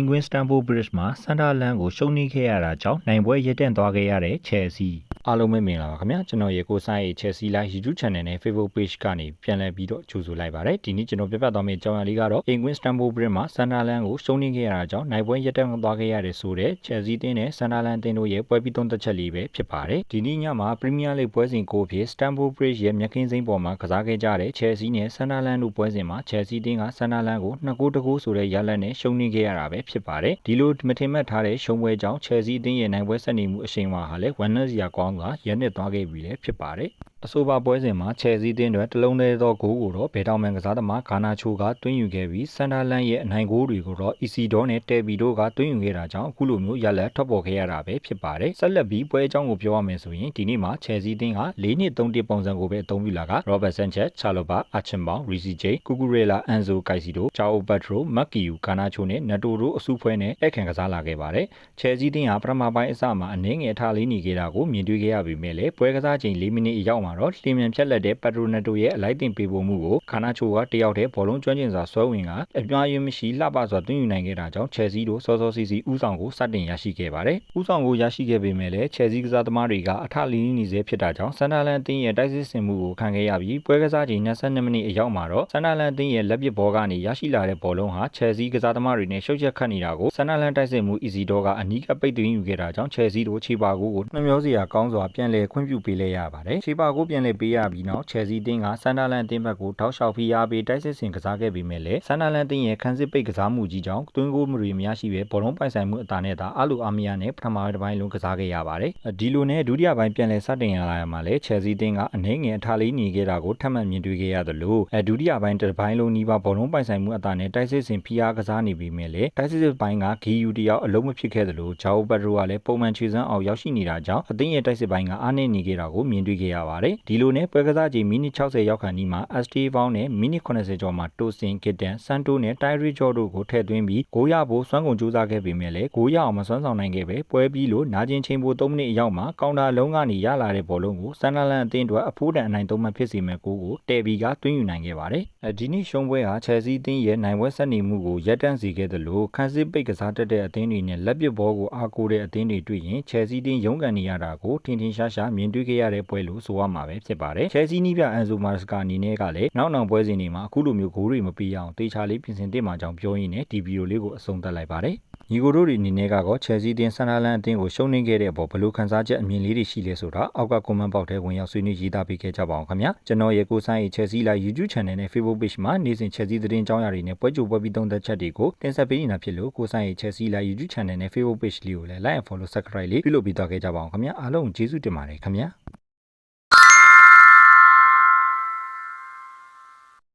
Penguin Stamford Bridge မှာဆန်ဒါလန်ကိုရှုံးနိခဲ့ရတာကြောင့်နိုင်ပွဲရပ်တန့်သွားခဲ့ရတဲ့ Chelsea အားလုံးပဲမင်္ဂလာပါခင်ဗျာကျွန်တော်ရေကိုဆိုင်ရဲ့ Chelsea Live YouTube Channel နဲ့ Facebook Page ကနေပြန်လည်ပြီးတော့ကြိုဆိုလိုက်ပါတယ်ဒီနေ့ကျွန်တော်ပြပြသွားမယ့်အကြောင်းအရာလေးကတော့ Penguin Stamford Bridge မှာဆန်ဒါလန်ကိုရှုံးနိခဲ့ရတာကြောင့်နိုင်ပွဲရပ်တန့်သွားခဲ့ရတဲ့ဆိုတဲ့ Chelsea တင်းနဲ့ဆန်ဒါလန်တင်းတို့ရဲ့ပွဲပြီးသုံးသက်ချက်လေးပဲဖြစ်ပါတယ်ဒီနေ့ညမှာ Premier League ပွဲစဉ်ကိုအဖြစ် Stamford Bridge ရဲ့မြက်ခင်းစိမ်းပေါ်မှာကစားခဲ့ကြတဲ့ Chelsea နဲ့ဆန်ဒါလန်တို့ပွဲစဉ်မှာ Chelsea တင်းကဆန်ဒါလန်ကို2ဂိုးတဂိုးဆိုတဲ့ရလဒ်နဲ့ရှုံးနိခဲ့ရတာပဲဖြစ်ပါတယ်ဒီလိုမထင်မှတ်ထားတဲ့ရှုံးပွဲကြောင့် Chelsea အသင်းရဲ့နိုင်ပွဲဆက်နေမှုအရှိန်အဝါဟာလည်းဝမ်းနည်းစရာကောင်းစွာရပ်နစ်သွားခဲ့ပြီလည်းဖြစ်ပါတယ် အဆိုပါပွဲစဉ်မှာ Chelsea တင်းတွေတလုံးသေးသောဂိုးကိုတော့ဘယ်တောင်မန်ကစားသမားဂါနာချိုကတွင်းယူခဲ့ပြီးဆန်ဒါလန်ရဲ့အနိုင်ဂိုးတွေကိုတော့ Isidore နဲ့ Tebi တို့ကတွင်းယူခဲ့တာကြောင့်အခုလိုမျိုးရလဒ်ထွက်ပေါ်ခဲ့ရတာပဲဖြစ်ပါတယ်ဆက်လက်ပြီးပွဲအကြောင်းကိုပြောရမယ်ဆိုရင်ဒီနေ့မှာ Chelsea တင်းက၄နှစ်၃တစ်ပုံစံကိုပဲအသုံးပြုလာက Robert Sanchez, Chalobah, Archinbaum, Rishi J, Cucurella, Enzo Caicedo, Joao Pedro, Makiu, Garnacho နဲ့ Nato တို့အစုဖွဲ့နဲ့အခန့်ကစားလာခဲ့ပါတယ်။ Chelsea တင်းကပထမပိုင်းအစမှာအနည်းငယ်ထားလေးနေခဲ့တာကိုမြင်တွေ့ခဲ့ရပေမဲ့လည်းပွဲကစားချိန်၄မိနစ်အရောက်မှာတော့လျင်မြန်ဖြတ်လက်တဲ့ Pedro Neto ရဲ့အလိုက်တင်ပေးပို့မှုကို Garnacho ကတယောက်တည်းဘောလုံးကျွမ်းကျင်စွာဆွဲဝင်ကအပြားရင်းမရှိလှပစွာတွင်းယူနိုင်ခဲ့တာကြောင့် Chelsea တို့စောစောစီးစီးဥဆောင်ကိုစတင်ရရှိခဲ့ပါတယ်။ဥဆောင်ကိုရရှိခဲ့ပေမဲ့လည်း Chelsea ကစားသမားတွေကအထလီနီးနေစေဖြစ်တာကြောင့်ဆန်ဒါလန်အသင်းရဲ့တိုက်စစ်ဆင်မှုကိုခံခဲ့ရပြီးပွဲကစားချိန်22မိနစ်အရောက်မှာတော့ဆန်ဒါလန်အသင်းရဲ့လက်ပစ်ဘောကနေရရှိလာတဲ့ဘောလုံးဟာ Chelsea ကစားသမားတွေနဲ့ရှုပ်ချက်ခတ်နေတာကိုဆန်ဒါလန်တိုက်စစ်မှု Isidore ကအနီးကပ်ပိတ်သွင်းယူခဲ့တာကြောင့် Chelsea တို့ခြေပါကိုကိုနှမျောစရာကောင်းစွာပြန်လည်ခွင့်ပြုပေးလိုက်ရပါတယ်။ခြေပါကိုပြန်လည်ပေးရပြီးနောက် Chelsea အသင်းကဆန်ဒါလန်အသင်းဘက်ကိုထောက်လျှောက်ဖိအားပေးတိုက်စစ်ဆင်ကစားခဲ့ပေမဲ့လည်းဆန်ဒါလန်အသင်းရဲ့ခန်းစစ်ပိတ်ကစားမှုကြီးကြောင့်တွင်းဂိုးမတွေမရရှိပဲဘောလုံးပိုင်ဆိုင်မှုအသာနဲ့သာအလိုအားမရနဲ့ပထမပိုင်းတစ်ပိုင်းလုံးကစားခဲ့ရပါတယ်။ဒီလိုနဲ့ဒုတိယပိုင်းပြန်လည်စတင်ရလာရမှာလဲ Chelsea အသင်းကအနှဲငယ်အထားလေးနေခဲ့တာကိုထပ်မံမြင်တွေ့ခဲ့ရသလိုအဲဒုတိယပိုင်းတစ်ပိုင်းလုံးနီးပါးဘောလုံးပိုင်ဆိုင်မှုအသာနဲ့တိုက်စစ်ဆင်ဖိအားကစားနေပေမဲ့လည်းတိုက်စစ်ပိုင်းကဂီယူတယောက်အလုံးမဖြစ်ခဲ့သလိုဂျာအိုပက်ဒရိုကလည်းပုံမှန်ခြေစမ်းအောင်ရောက်ရှိနေတာကြောင့်အသင်းရဲ့တိုက်စစ်ပိုင်းကအားနည်းနေခဲ့တာကိုမြင်တွေ့ခဲ့ရပါတယ်။ဒီလိုနဲ့ပွဲကစားချိန်မိနစ်60ရောက်ခါနီးမှာ ST ပေါင်းနဲ့မိနစ်80ကျော်မှာတိုစင်ကစ်တန်ဆန်တိုနဲ့တိုင်ရီဂျော်တို့ကိုထည့်သွင်းပြီးဂိုးရဖို့စွမ်းကုန်ကြိုးစားခဲ့ပေမဲ့လည်းဂိုးရအောင်မစွမ်းဆောင်နိုင်ခဲ့ပဲပွဲပြီးလို့နာကျင်ချိန်ပို3မိနစ်အရောက်မှာကောင်တာလုံးကနေရလာတဲ့ဘောလုံးကိုဆန်နာလန်အသင်းအတွက်အဖိုးတန်အနိုင်သုံးမှဖြစ်စေမဲ့ကိုကိုတဲဘီကတွင်းယူနိုင်ခဲ့ပါတယ်။အဲဒီနေ့ရှုံးပွဲဟာ Chelsea အသင်းရဲ့နိုင်ပွဲဆက်နေမှုကိုရပ်တန့်စေခဲ့သလိုခန်းစစ်ပိတ်ကစားတတ်တဲ့အသင်းတွေနဲ့လက်ပစ်ဘောကိုအားကိုးတဲ့အသင်းတွေတွေ့ရင် Chelsea အသင်းရုန်းကန်နေရတာကိုထင်ထင်ရှားရှားမြင်တွေ့ခဲ့ရတဲ့ပွဲလို့ဆိုရမှာပဲဖြစ်ပါတယ်။ Chelsea နီးပြအန်ဆိုမာစကာအနေနဲ့ကလည်းနောက်နောက်ပွဲစဉ်တွေမှာအခုလိုမျိုးဂိုးတွေမပေးအောင်တေချာလေးပြင်ဆင်သင့်မှာကြောင်းပြောရင်းနဲ့ဒီဗီဒီယိုလေးကိုအဆုံးသတ်လိုက်ပါတယ်။ညီကိုတို့တွေအနေနဲ့ကတော့ Chelsea တင်းဆန်ဒါလန်အသင်းကိုရှုံးနိခဲ့တဲ့အပေါ်ဘယ်လိုခံစားချက်အမြင်လေးတွေရှိလဲဆိုတာအောက်က comment box ထဲဝင်ရောက်ဆွေးနွေးရေးသားပေးခဲ့ကြပါအောင်ခင်ဗျာကျွန်တော်ရဲ့ကိုဆိုင်ရဲ့ Chelsea Live YouTube Channel နဲ့ Facebook Page မှာနေ့စဉ် Chelsea သတင်းကြောင်းရာတွေနဲ့ပွဲကြိုပွဲပြီးသုံးသက်ချက်တွေကိုတင်ဆက်ပေးနေတာဖြစ်လို့ကိုဆိုင်ရဲ့ Chelsea Live YouTube Channel နဲ့ Facebook Page လေးကိုလည်း Like and Follow Subscribe လေးပြုလုပ်ပြီးတော့ခဲ့ကြပါအောင်ခင်ဗျာအားလုံးကျေးဇူးတင်ပါတယ်ခင်ဗျာ